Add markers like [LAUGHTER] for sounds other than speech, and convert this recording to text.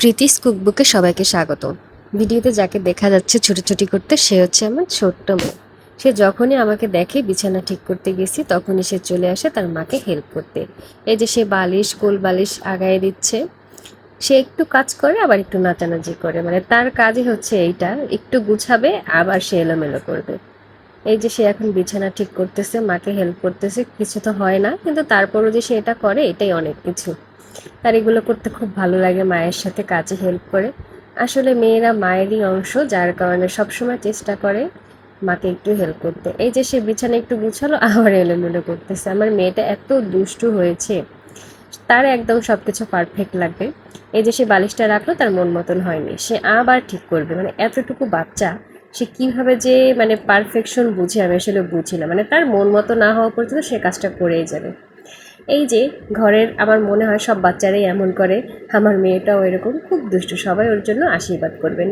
প্রীতিস কুকবুকে সবাইকে স্বাগত ভিডিওতে যাকে দেখা যাচ্ছে ছুটোছুটি করতে, সে হচ্ছে আমার ছোট্ট মেয়ে। সে যখনই আমাকে দেখে বিছানা ঠিক করতে গেছি, তখনই সে চলে আসে তার মাকে হেল্প করতে। এই যে সে বালিশ, কোল বালিশ আগায় দিচ্ছে। সে একটু কাজ করে, আবার একটু নাচানাচি করে। মানে তার কাজই হচ্ছে এইটা, একটু গুছাবে, আবার সে এলোমেলো করবে। এই যে সে এখন বিছানা ঠিক করতেছে, মাকে হেল্প করতেছে, কিছু তো হয় না, কিন্তু তারপরও যে সে এটা করে, এটাই অনেক কিছু। তার এগুলো করতে খুব ভালো লাগে, মায়ের সাথে কাজে হেল্প করে। আসলে মেয়েরা মায়েরই অংশ, যার কারণে সবসময় চেষ্টা করে মাকে একটু হেল্প করতে। এই যে সে বিছানা একটু গুছালো, [LAUGHS] আবার এলোমেলো করতেছে। আমার মেয়েটা এত দুষ্টু হয়েছে, তার একদম সব কিছু পারফেক্ট লাগবে। এই যে সে বালিশটা রাখল, তার মন মতন হয়নি। সে আবার ঠিক করবে। মানে এতটুকু বাচ্চা, সে কীভাবে যে মানে পারফেকশন বুঝে, আমি আসলে বুঝি না। মানে তার মন মতো না হওয়া পর্যন্ত সে কাজটা করেই যাবে। এই যে ঘরের আমার মনে হয় সব বাচ্চারাই এমন করে। আমার মেয়েটাও এরকম। খুব দুষ্টু। সবাই ওর জন্য আশীর্বাদ করবেন।